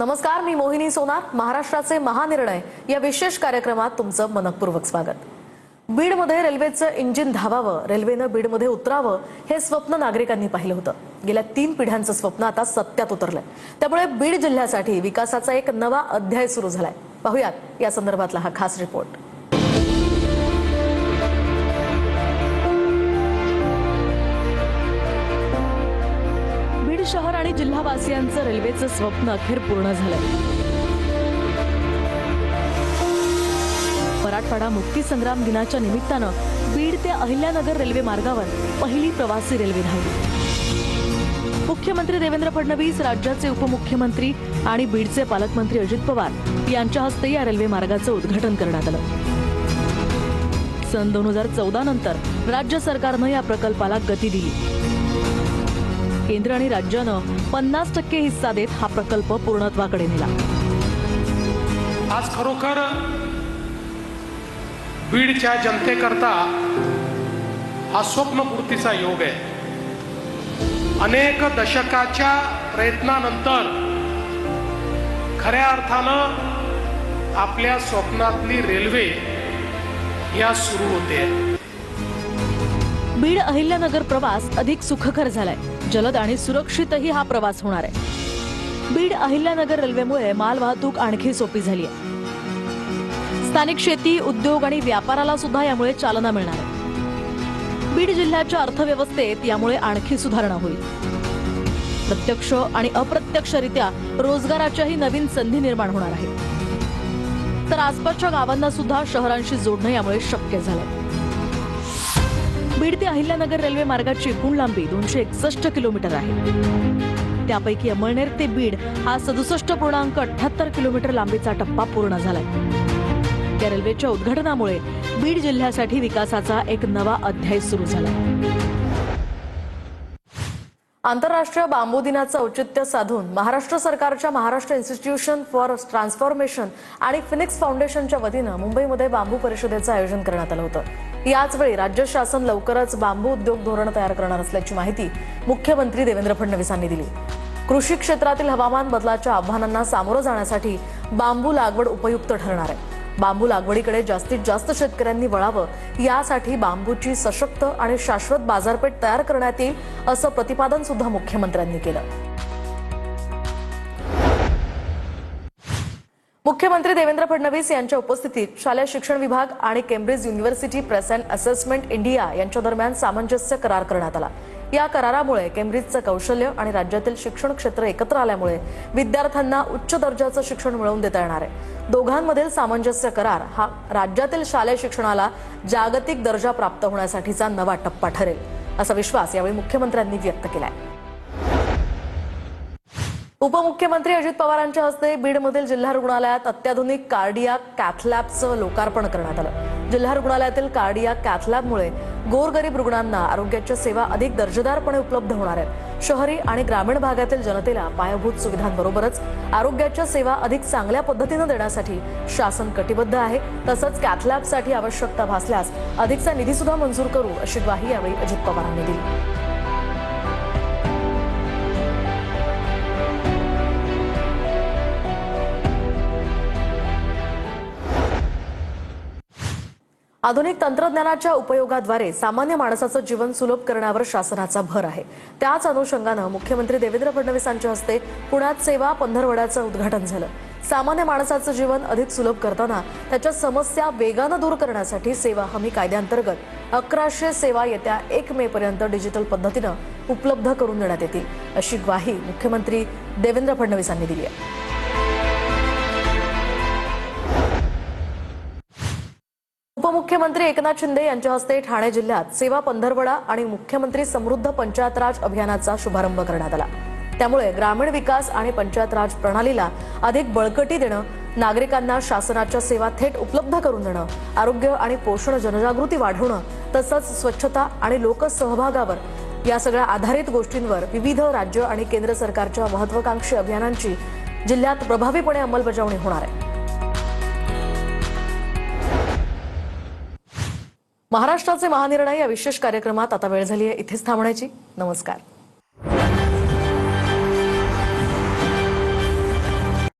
नमस्कार मी मोहिनी सोनार. महाराष्ट्राचे महानिर्णय या विशेष कार्यक्रमात तुमचं मनपूर्वक स्वागत. बीडमध्ये रेल्वेचं इंजिन धावावं रेल्वेनं बीडमध्ये उतरावं हे स्वप्न नागरिकांनी पाहिलं होतं. गेल्या तीन पिढ्यांचं स्वप्न आता सत्यात उतरलंय. त्यामुळे बीड जिल्ह्यासाठी विकासाचा एक नवा अध्याय सुरू झालाय. पाहुयात या संदर्भातला हा खास रिपोर्ट. शहर आणि जिल्हावासियांचं रेल्वेचं स्वप्न अखेर पूर्ण झालं. मराठवाडा मुक्ती संग्राम दिनाच्या निमित्तानं बीड ते अहिल्यानगर रेल्वे मार्गावर पहिली प्रवासी रेल्वे धावली. मुख्यमंत्री देवेंद्र फडणवीस राज्याचे उपमुख्यमंत्री आणि बीडचे पालकमंत्री अजित पवार यांच्या हस्ते या रेल्वे मार्गाचं उद्घाटन करण्यात आलं. सन दोन हजार चौदा नंतर राज्य सरकारनं या प्रकल्पाला गती दिली. केंद्र आणि राज्यानं पन्नास टक्के हिस्सा देत हा प्रकल्प पूर्णत्वाकडे नेला. आज खरोखर बीडच्या जनतेकरता हा स्वप्नपूर्तीचा योग आहे. अनेक दशकाच्या प्रयत्नानंतर खऱ्या अर्थानं आपल्या स्वप्नातली रेल्वे या सुरू होते. बीड अहिल्यानगर प्रवास अधिक सुखकर झालाय. जलद आणि सुरक्षितही हा प्रवास होणार आहे. बीड अहिल्यानगर रेल्वेमुळे मालवाहतूक आणखी सोपी झाली आहे. स्थानिक शेती उद्योग आणि व्यापाराला सुद्धा यामुळे चालना मिळणार आहे. बीड जिल्ह्याच्या अर्थव्यवस्थेत यामुळे आणखी सुधारणा होईल. प्रत्यक्ष आणि अप्रत्यक्षरित्या रोजगाराच्याही नवीन संधी निर्माण होणार आहेत तर आसपासच्या गावांना सुद्धा शहरांशी जोडणं यामुळे शक्य झालं बीड ते अहिल्यानगर रेल्वे मार्गाची एकूण लांबी दोनशे एकसष्ट किलोमीटर आहे. त्यापैकी अमळनेर ते बीड हा सदुसष्ट पूर्णांक अठ्याहत्तर किलोमीटर लांबीचा टप्पा पूर्ण झालाय. या रेल्वेच्या उद्घाटनामुळे बीड जिल्ह्यासाठी विकासाचा एक नवा अध्याय सुरू झाला आंतरराष्ट्रीय बांबू दिनाचं औचित्य साधून महाराष्ट्र सरकारच्या महाराष्ट्र इन्स्टिट्यूशन फॉर ट्रान्सफॉर्मेशन आणि फिनिक्स फाउंडेशनच्या वतीनं मुंबईमध्ये बांबू परिषदेचं आयोजन करण्यात आलं होतं. याच वेळी राज्य शासन लवकरच बांबू उद्योग धोरण तयार करणार असल्याची माहिती मुख्यमंत्री देवेंद्र फडणवीसांनी दिली. कृषी क्षेत्रातील हवामान बदलाच्या आव्हानांना सामोरं जाण्यासाठी बांबू लागवड उपयुक्त ठरणार आहे. बांबू लागवडीकडे जास्तीत जास्त शेतकऱ्यांनी वळावं यासाठी बांबूची सशक्त आणि शाश्वत बाजारपेठ तयार करण्यात येईल असं प्रतिपादन सुद्धा मुख्यमंत्र्यांनी केलं. मुख्यमंत्री देवेंद्र फडणवीस यांच्या उपस्थितीत शालेय शिक्षण विभाग आणि Cambridge University Press and assessment India यांच्या दरम्यान सामंजस्य करार करण्यात आला. या करारामुळे केम्ब्रिजचं कौशल्य आणि राज्यातील शिक्षण क्षेत्र एकत्र आल्यामुळे विद्यार्थ्यांना उच्च दर्जाचं शिक्षण मिळवून देता येणार आहे. दोघांमधील सामंजस्य करार हा राज्यातील शालेय शिक्षणाला जागतिक दर्जा प्राप्त होण्यासाठीचा नवा टप्पा ठरेल असा विश्वास यावेळी मुख्यमंत्र्यांनी व्यक्त केला आहे उपमुख्यमंत्री अजित पवारांच्या हस्ते बीडमधील जिल्हा रुग्णालयात अत्याधुनिक कार्डिया कॅथलॅबचं लोकार्पण करण्यात आलं. जिल्हा रुग्णालयातील कार्डिया कॅथलॅबमुळे गोरगरीब रुग्णांना आरोग्याच्या सेवा अधिक दर्जेदारपणे उपलब्ध होणार आहेत. शहरी आणि ग्रामीण भागातील जनतेला पायाभूत सुविधांबरोबरच आरोग्याच्या सेवा अधिक चांगल्या पद्धतीनं देण्यासाठी शासन कटिबद्ध आहे. तसंच कॅथलॅबसाठी आवश्यकता भासल्यास अधिकचा निधी सुद्धा मंजूर करू अशी ग्वाही यावेळी अजित पवारांनी दिली. आधुनिक तंत्रज्ञानाच्या उपयोगाद्वारे सामान्य माणसाचं जीवन सुलभ करण्यावर शासनाचा भर आहे. त्याच अनुषंगानं मुख्यमंत्री देवेंद्र फडणवीसांच्या हस्ते पुण्यात सेवा पंधरवड्याचं उद्घाटन झालं. सामान्य माणसाचं जीवन अधिक सुलभ करताना त्याच्या समस्या वेगानं दूर करण्यासाठी सेवा हमी कायद्याअंतर्गत अकराशे सेवा येत्या एक मे पर्यंत डिजिटल पद्धतीनं उपलब्ध करून देण्यात येतील अशी ग्वाही मुख्यमंत्री देवेंद्र फडणवीसांनी दिली आहे. मुख्यमंत्री एकनाथ शिंदे यांच्या हस्ते ठाणे जिल्ह्यात सेवा पंधरवडा आणि मुख्यमंत्री समृद्ध पंचायत राज अभियानाचा शुभारंभ करण्यात आला. त्यामुळे ग्रामीण विकास आणि पंचायत राज प्रणालीला अधिक बळकटी देणं नागरिकांना शासनाच्या सेवा थेट उपलब्ध करून देणं आरोग्य आणि पोषण जनजागृती वाढवणं तसंच स्वच्छता आणि लोकसहभागावर या सगळ्या आधारित गोष्टींवर विविध राज्य आणि केंद्र सरकारच्या महत्वाकांक्षी अभियानांची जिल्ह्यात प्रभावीपणे अंमलबजावणी होणार आहे. महाराष्ट्राचे महानिर्णय या विशेष कार्यक्रमात आता वेळ झाली आहे इथेच थांबण्याची. नमस्कार.